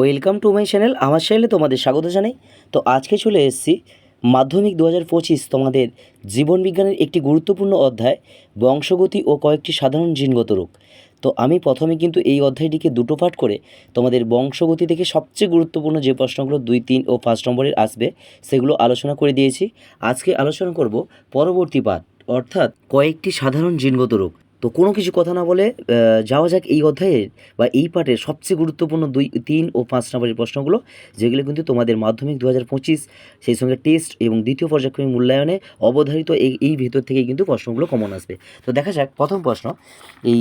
Welcome to my channel, আমার চ্যানেলে তোমাদের স্বাগত জানাই। তো আজকে চলে এসেছি মাধ্যমিক দু হাজার পঁচিশ তোমাদের জীবনবিজ্ঞানের একটি গুরুত্বপূর্ণ অধ্যায়, বংশগতি ও কয়েকটি সাধারণ জিনগত রোগ। তো আমি প্রথমে কিন্তু এই অধ্যায়টিকে দুটো পাঠ করে তোমাদের বংশগতি থেকে সবচেয়ে গুরুত্বপূর্ণ যে প্রশ্নগুলো দুই, তিন ও পাঁচ নম্বরের আসবে, সেগুলো আলোচনা করে দিয়েছি। আজকে আলোচনা করব পরবর্তী পাঠ, অর্থাৎ কয়েকটি সাধারণ জিনগত রোগ। তো কোনো কিছু কথা না বলে যাওয়া যাক এই অধ্যায়ের বা এই পাঠের সবচেয়ে গুরুত্বপূর্ণ দুই, তিন ও পাঁচ নম্বরের প্রশ্নগুলো, যেগুলো কিন্তু তোমাদের মাধ্যমিক দু হাজার পঁচিশ, সেই সঙ্গে টেস্ট এবং দ্বিতীয় পর্যায়ক্রমিক মূল্যায়নে অবধারিত এই এই ভেতর থেকেই কিন্তু প্রশ্নগুলো কমন আসবে। তো দেখা যাক, প্রথম প্রশ্ন, এই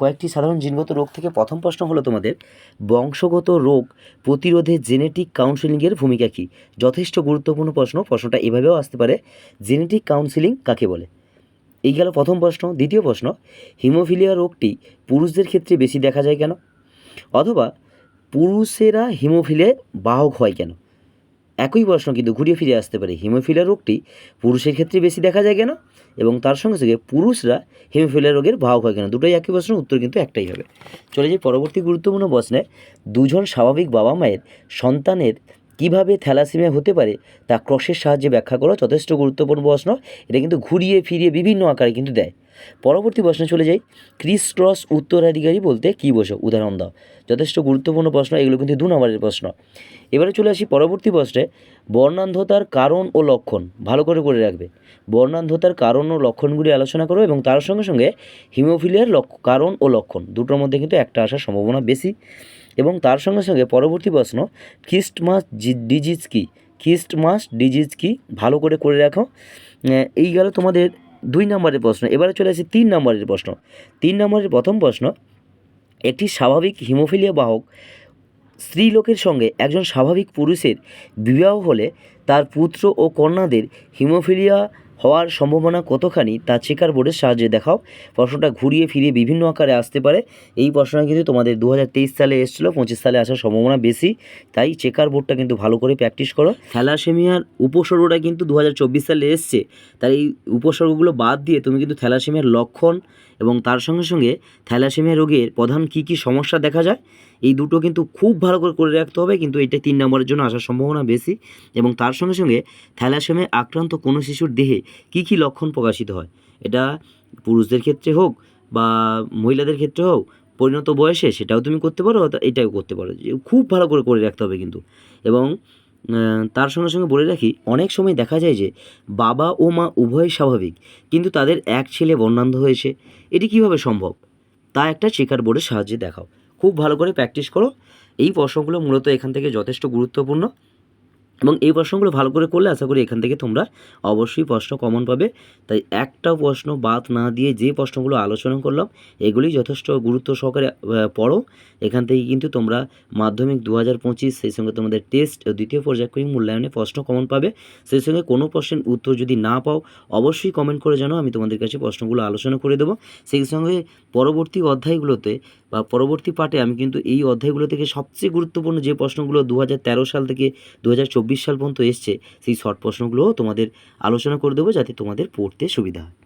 কয়েকটি সাধারণ জিনগত রোগ থেকে প্রথম প্রশ্ন হলো তোমাদের, বংশগত রোগ প্রতিরোধে জেনেটিক কাউন্সেলিংয়ের ভূমিকা কী? যথেষ্ট গুরুত্বপূর্ণ প্রশ্ন, প্রশ্নটা এভাবেও আসতে পারে জেনেটিক কাউন্সেলিং কাকে বলে? এই গেল প্রথম প্রশ্ন। দ্বিতীয় প্রশ্ন, হিমোফিলিয়া রোগটি পুরুষদের ক্ষেত্রে বেশি দেখা যায় কেন? অথবা পুরুষেরা হিমোফিলিয়ায় বাহক হয় কেন? একই প্রশ্ন কিন্তু ঘুরিয়ে ফিরে আসতে পারে। হিমোফিলিয়া রোগটি পুরুষের ক্ষেত্রে বেশি দেখা যায় কেন? এবং তার সঙ্গে সঙ্গে পুরুষরা হিমোফিলিয়া রোগের বাহক হয় কেন? দুটোই একই প্রশ্ন উত্তর কিন্তু একটাই হবে। চলে যাই পরবর্তী গুরুত্বপূর্ণ প্রশ্নে। দুজন স্বাভাবিক বাবা মায়ের সন্তানের কীভাবে থ্যালাসিমিয়া হতে পারে তা ক্রসের সাহায্যে ব্যাখ্যা করা যথেষ্ট গুরুত্বপূর্ণ প্রশ্ন। এটা কিন্তু ঘুরিয়ে ফিরিয়ে বিভিন্ন আকারে কিন্তু দেয়। পরবর্তী প্রশ্নে চলে যাই। ক্রিস ক্রস উত্তরাধিকারী বলতে কী বোঝো? উদাহরণ দাও। যথেষ্ট গুরুত্বপূর্ণ প্রশ্ন, এগুলো কিন্তু দু নম্বরের প্রশ্ন। এবারে চলে আসি পরবর্তী প্রশ্নে। বর্ণান্ধতার কারণ ও লক্ষণ, ভালো করে করে রাখবে। বর্ণান্ধতার কারণ ও লক্ষণগুলি আলোচনা করো এবং তার সঙ্গে সঙ্গে হিমোফিলিয়ার কারণ ও লক্ষণ, দুটোর মধ্যে কিন্তু একটা আসার সম্ভাবনা বেশি। এবং তার সঙ্গে সঙ্গে পরবর্তী প্রশ্ন, খ্রিস্টমাস ডিজিজ কী? খ্রিস্টমাস ডিজিজ কী? ভালো করে করে রাখো। এই গেল তোমাদের দুই নম্বরের প্রশ্ন। এবারে চলে আসি তিন নম্বরের প্রশ্ন। তিন নম্বরের প্রথম প্রশ্ন, একটি স্বাভাবিক হিমোফিলিয়া বাহক স্ত্রীলোকের সঙ্গে একজন স্বাভাবিক পুরুষের বিবাহ হলে তার পুত্র ও কন্যাদের হিমোফিলিয়া হওয়ার সম্ভাবনা কতখানি, তা চেকার বোর্ডের সাহায্যে দেখাও। প্রশ্নটা ঘুরিয়ে ফিরিয়ে বিভিন্ন আকারে আসতে পারে। এই প্রশ্নটা কিন্তু তোমাদের দু হাজার তেইশ সালে এসেছিল, পঁচিশ সালে আসার সম্ভাবনা বেশি। তাই চেকার বোর্ডটা কিন্তু ভালো করে প্র্যাকটিস করো। থ্যালাসেমিয়ার উপসর্গটা কিন্তু দু হাজার চব্বিশ সালে এসছে। তাই এই উপসর্গগুলো বাদ দিয়ে তুমি কিন্তু থ্যালাসেমিয়ার লক্ষণ এবং তার সঙ্গে সঙ্গে থ্যালাসেমিয়া রোগের প্রধান কী কী সমস্যা দেখা যায় এই দুটো কিন্তু খুব ভালো করে করে রাখতে হবে, কিন্তু এটা তিন নম্বরের জন্য আসার সম্ভাবনা বেশি। এবং তার সঙ্গে সঙ্গে থ্যালাসেমিয়া আক্রান্ত কোনো শিশুর দেহে কী কী লক্ষণ প্রকাশিত হয়? এটা পুরুষদের ক্ষেত্রে হোক বা মহিলাদের ক্ষেত্রে হোক, পরিণত বয়সে সেটাও তুমি করতে পারো এটাও করতে পারো। যে খুব ভালো করে করে রাখতে হবে কিন্তু। এবং তার সঙ্গে সঙ্গে বলে রাখি, অনেক সময় দেখা যায় যে বাবা ও মা উভয় স্বাভাবিক, কিন্তু তাদের এক ছেলে বর্ণান্ধ হয়েছে। এটি কীভাবে সম্ভব? তা একটা চেকার বোর্ডের সাহায্যে দেখাও। খুব ভালো করে প্র্যাকটিস করো। এই প্রশ্নগুলো মূলত এখান থেকে যথেষ্ট গুরুত্বপূর্ণ এবং এই প্রশ্নগুলো ভালো করে করলে আশা করি এখান থেকে তোমরা অবশ্যই প্রশ্ন কমন পাবে। তাই একটা প্রশ্ন বাদ না দিয়ে যে প্রশ্নগুলো আলোচনা করলাম, এগুলি যথেষ্ট গুরুত্ব সহকারে পড়ো। এখান থেকে কিন্তু তোমরা মাধ্যমিক দু হাজার পঁচিশ, সেই সঙ্গে তোমাদের টেস্ট দ্বিতীয় পর্যায়ক্রমিক মূল্যায়নে প্রশ্ন কমন পাবে। সেই সঙ্গে কোনো প্রশ্নের উত্তর যদি না পাও, অবশ্যই কমেন্ট করে জানো আমি তোমাদের কাছে প্রশ্নগুলো আলোচনা করে দেবো। সেই সঙ্গে পরবর্তী অধ্যায়গুলোতে বা পরবর্তী পাঠে আমি কিন্তু এই অধ্যায়গুলো থেকে সবচেয়ে গুরুত্বপূর্ণ যে প্রশ্নগুলো দু হাজার তেরো সাল থেকে দু হাজার চব্বিশ সাল পর্যন্ত এসছে, সেই শর্ট প্রশ্নগুলোও তোমাদের আলোচনা করে দেবো যাতে তোমাদের পড়তে সুবিধা হয়।